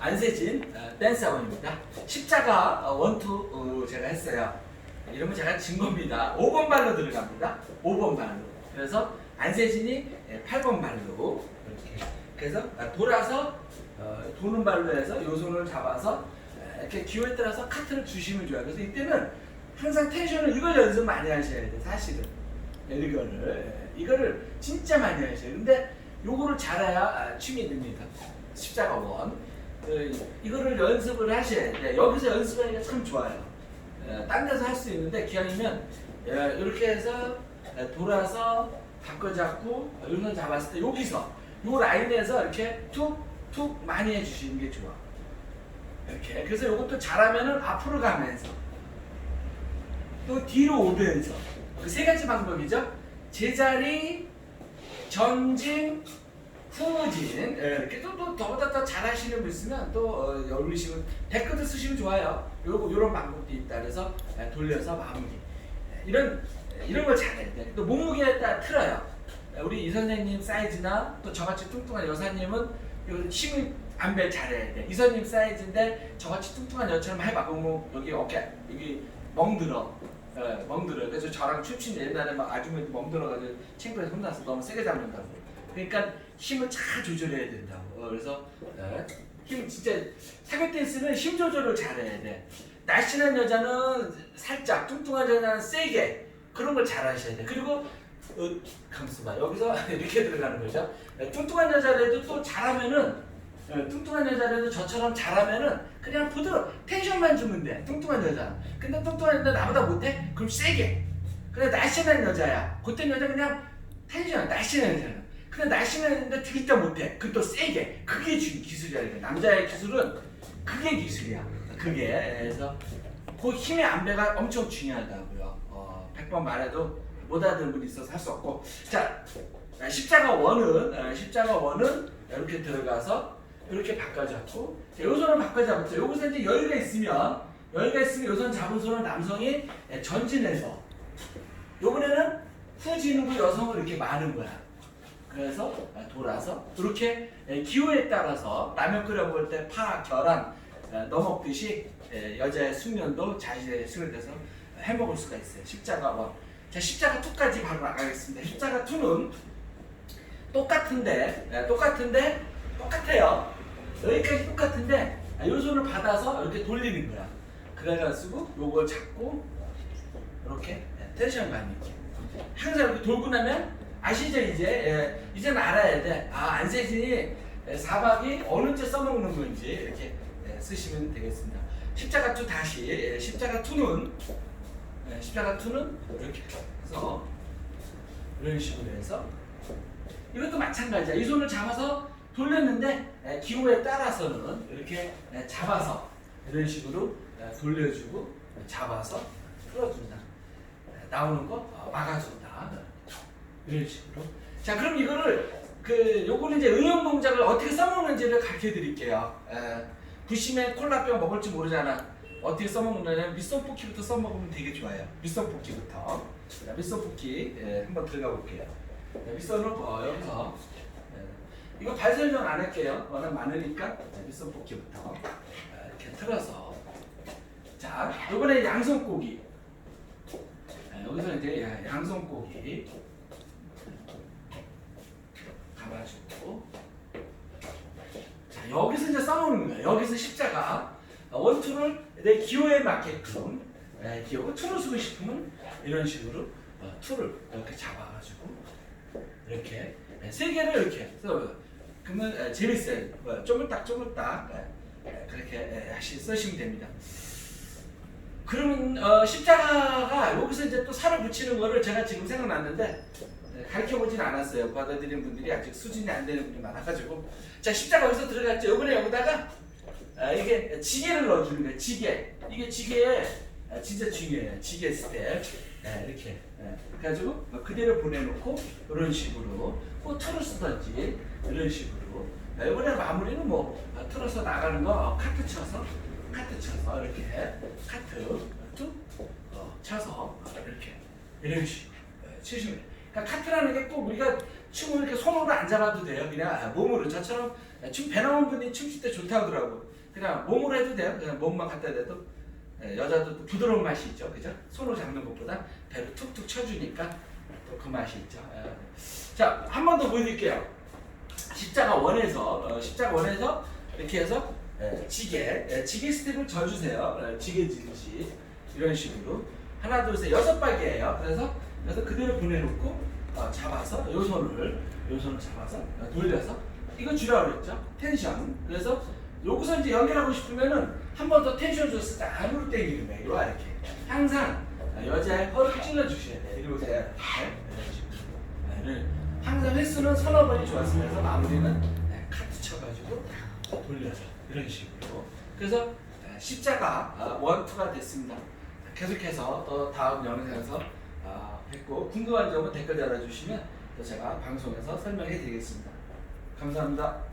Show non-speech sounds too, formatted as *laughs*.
안세진 어, 댄스 학원입니다. 십자가 어, 원투 어, 제가 했어요. 이러면 제가 진 겁니다. 5번 발로 들어갑니다. 5번 발로. 그래서 안세진이 8번 발로 이렇게. 그래서 아, 돌아서 어, 도는 발로 해서 요 손을 잡아서 에, 이렇게 기호에 따라서 카트를 주시면 좋아요. 그래서 이때는 항상 텐션을 이걸 연습 많이 하셔야 돼. 사실은 네, 이거를 예, 이거를 진짜 많이 하셔요. 근데 요거를 잘해야 아, 취미 됩니다. 십자가 원. 그, 이거를 연습을 하셔야 돼. 여기서 연습하니까 참 좋아요. 예, 딴 데서 할 수 있는데 기왕이면 예, 이렇게 해서 예, 돌아서 바꿔 잡고 이런 잡았을 때 여기서 요 라인에서 이렇게 툭툭 많이 해주시는 게 좋아. 이렇게 그래서 이것도 잘하면은 앞으로 가면서 또 뒤로 오면서 그 세 가지 방법이죠. 제자리, 전진, 후진 예, 이렇게 또, 또 더보다 더 잘하시는 분 있으면 또 어, 올리시면 댓글도 쓰시면 좋아요. 요거 요런 방법도 있다. 그래서 예, 돌려서 마무리 예, 이런 예, 이런 걸 잘해야 돼. 또 몸무게에 따라 틀어요. 예, 우리 이 선생님 사이즈나 또 저같이 뚱뚱한 여사님은 요 힘을 안배 잘해야 돼. 이선님 사이즈인데 저같이 뚱뚱한 여처럼 해봐. 그럼 뭐 여기 어깨 여기 멍들어. 예, 멍들어. 그래서 저랑 춤춘 옛날에 막 아주머니 멍들어가지고 창피해서 혼나서 너무 세게 잡는다고. 그러니까 힘을 잘 조절해야 된다고. 어, 그래서 예, 힘 진짜 사교 댄스는 힘 조절을 잘해야 돼. 날씬한 여자는 살짝, 뚱뚱한 여자는 세게 그런 걸 잘하셔야 돼. 그리고 어, 감수 봐. 여기서 *laughs* 이렇게 들어가는 거죠. 예, 뚱뚱한 여자라도 또 잘하면은 예, 뚱뚱한 여자라도 저처럼 잘하면은 그냥 부드러 텐션만 주면 돼. 뚱뚱한 여자. 근데 뚱뚱한 여자 나보다 못해? 그럼 세게. 근데 날씬한 여자야. 그땐 여자 그냥 텐션 날씬한 여자는. 근데 날씬한데 진짜 못해. 그럼 또 세게. 그게 주, 기술이야. 이게. 남자의 기술은 그게 기술이야. 그게. 그래서 그 힘의 안배가 엄청 중요하다고요. 어, 100번 말해도 못 알아듣는 분이 있어서 할 수 없고. 자, 아, 십자가 원은, 아, 십자가 원은 이렇게 들어가서 이렇게 바꿔잡고, 자, 요 손을 바꿔잡았죠. 여기서 이제 여유가 있으면, 여유가 있으면 요손 잡은 손을 남성이 예, 전진해서, 요번에는 후진으로 여성을 이렇게 마는 거야. 그래서 아, 돌아서 이렇게 예, 기호에 따라서 라면 끓여 먹을 때 파, 계란 아, 넣어먹듯이 예, 여자의 숙련도 자신의 숙련돼서 해 먹을 수가 있어요. 십자가 원. 자 십자가 2까지 바로 나가겠습니다. 십자가 2는 똑같은데 예, 똑같은데 똑같아요. 여기까지 똑같은데 아, 요 손을 받아서 이렇게 돌리는 거야. 그래가지고 요걸 잡고 이렇게 예, 텐션 감 있게 항상 이렇게 돌고 나면 아시죠 이제 예, 이제는 알아야 돼. 아 안세진이 예, 사박이 어느 때 써먹는 건지 이렇게 예, 쓰시면 되겠습니다. 십자가 투 다시 예, 십자가 투는 예, 십자가 투는 이렇게 해서 이런 식으로 해서 이것도 마찬가지야. 이 손을 잡아서 돌렸는데 예, 기호에 따라서는 이렇게 예, 잡아서 이런 식으로 예, 돌려주고 잡아서 풀어준다. 예, 나오는 거 어, 막아준다. 이런 식으로. 자, 그럼 이거를 그 요거는 이제 응용 동작을 어떻게 써먹는지를 가르쳐 드릴게요. 에, 부심에 콜라병 먹을지 모르잖아. 어떻게 써먹느냐면 밑선 뽑기부터 써먹으면 되게 좋아요. 뽑기부터. 자, 밑선 뽑기 예, 한번 들어가 볼게요. 자, 밑선으로 어, 여기서 예, 이거 발 설명 안 할게요. 워낙 많으니까 자, 밑선 뽑기부터 예, 이렇게 틀어서 자, 요번에 양손 꼬기. 예, 여기서 이제 야- 양손 꼬기. 감아주고 자 여기서 이제 써먹는 거예요. 여기서 십자가 어, 원투를 내 기호에 맞게끔 에, 기호가 투를 쓰고 싶으면 이런 식으로 어, 투를 이렇게 잡아가지고 이렇게 에, 세 개를 이렇게 써 그러면 에, 재밌어요. 뭐, 쪼물딱 쪼물딱 그렇게 에, 하시 쓰시면 됩니다. 그러면 어, 십자가가 여기서 이제 또 살을 붙이는 거를 제가 지금 생각났는데 가르쳐 보진 않았어요. 받아들이는 분들이 아직 수준이 안 되는 분이 많아가지고 자 십자가 여기서 들어갔죠. 이번에 여기다가 아, 이게 지게를 넣어주는 거예요. 지게 이게 지게에 아, 진짜 중요해요. 지게 스텝 예, 이렇게 예, 그래가지고 뭐 그대로 보내놓고 이런 식으로 뭐 틀을 쓰든지 이런 식으로 아, 이번에 마무리는 뭐 아, 틀어서 나가는 거 어, 카트 쳐서 카트 쳐서 이렇게 카트 툭 어, 쳐서 이렇게 이런 식으로 예, 치시면 돼요. 그러니까 카트라는 게 꼭 우리가 춤을 이렇게 손으로 안 잡아도 돼요. 그냥 아, 몸으로 저처럼 춤 배 나온 분이 춤출 때 좋다고 하더라고. 그냥 몸으로 해도 돼요. 그냥 몸만 갖다 대도 예, 여자도 또 부드러운 맛이 있죠. 그죠? 손으로 잡는 것보다 배로 툭툭 쳐주니까 또 그 맛이 있죠. 예. 자, 한 번 더 보여드릴게요. 십자가 원에서 어, 십자가 원에서 이렇게 해서 예, 지게 예, 지게 스텝을 져주세요. 예, 지게 지듯이 이런 식으로 하나 둘셋 여섯 박이에요. 그래서 그래서 그대로 보내놓고 어, 잡아서 요 손을 요 손을 잡아서 어, 돌려서 이거 주라 그랬죠. 텐션. 그래서 여기서 이제 연결하고 싶으면은 한 번 더 텐션 줬을 때 안으로 당기는 거예요. 이렇게 항상 여자의 허를 찔러 주셔야 돼요. 돼요. 네? 네, 항상 횟수는 서너 번이 좋았으면서 마무리는 네, 카트 쳐가지고 돌려서 이런 식으로. 그래서 네, 십자가 아, 원투가 됐습니다. 계속해서 또 다음 영상에서 아, 뵙고 궁금한 점은 댓글 달아주시면 또 제가 방송에서 설명해 드리겠습니다. 감사합니다.